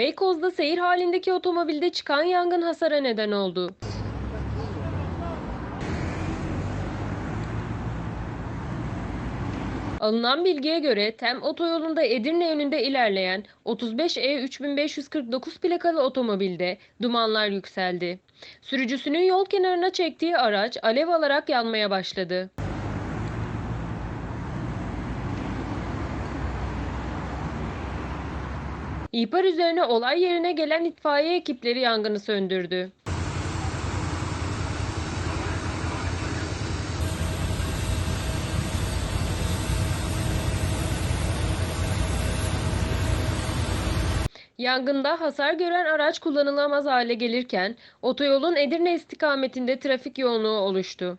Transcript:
Beykoz'da seyir halindeki otomobilde çıkan yangın hasara neden oldu. Alınan bilgiye göre TEM otoyolunda Edirne yönünde ilerleyen 35E 3549 plakalı otomobilde dumanlar yükseldi. Sürücüsünün yol kenarına çektiği araç alev alarak yanmaya başladı. İhbar üzerine olay yerine gelen itfaiye ekipleri yangını söndürdü. Yangında hasar gören araç kullanılamaz hale gelirken otoyolun Edirne istikametinde trafik yoğunluğu oluştu.